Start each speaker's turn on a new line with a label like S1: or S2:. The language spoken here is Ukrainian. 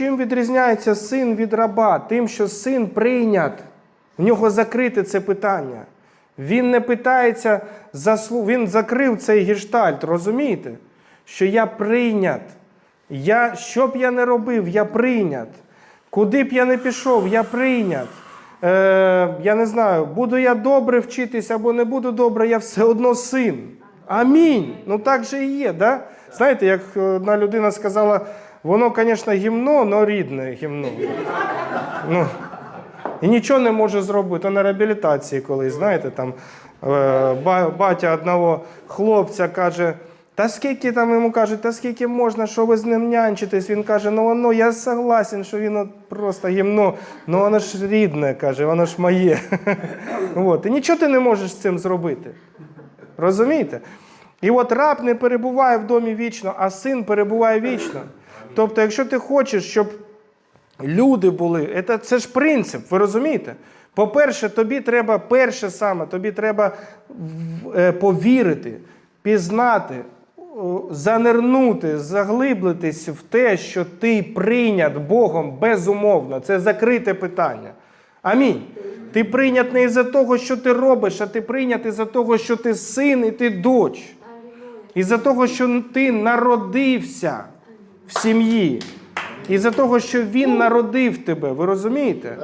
S1: Чим відрізняється син від раба? Тим, що син прийнят. В нього закрите це питання. Він не питається. Він закрив цей гештальт, розумієте? Що я прийнят. Я, що б я не робив, я прийнят. Куди б я не пішов, я прийнят. Е, я не знаю, буду я добре вчитись або не буду добре, я все одно син. Амінь. Ну так же і є, да? Знаєте, як е, одна людина сказала, воно, звісно, гімно, але рідне гімно. Ну, і нічого не може зробити. На реабілітації колись, знаєте, там е, батя одного хлопця каже. Та скільки там йому кажуть, та скільки можна, що ви з ним нянчитесь? Він каже, ну воно, я согласен, що він просто гімно, ну воно ж рідне, каже, воно ж моє. І нічого ти не можеш з цим зробити. Розумієте? І от раб не перебуває в домі вічно, а син перебуває вічно. Тобто, якщо ти хочеш, щоб люди були, це, це ж принцип, ви розумієте? По-перше, тобі треба перше саме, тобі треба е, повірити, пізнати, занирнути, заглиблитись в те, що ти прийнят Богом безумовно. Це закрите питання. Амінь. Ти прийнят не із-за того, що ти робиш, а ти прийнят із-за того, що ти син і ти доч. Із-за того, що ти народився в сім'ї. І за того, що він народив тебе. Ви розумієте?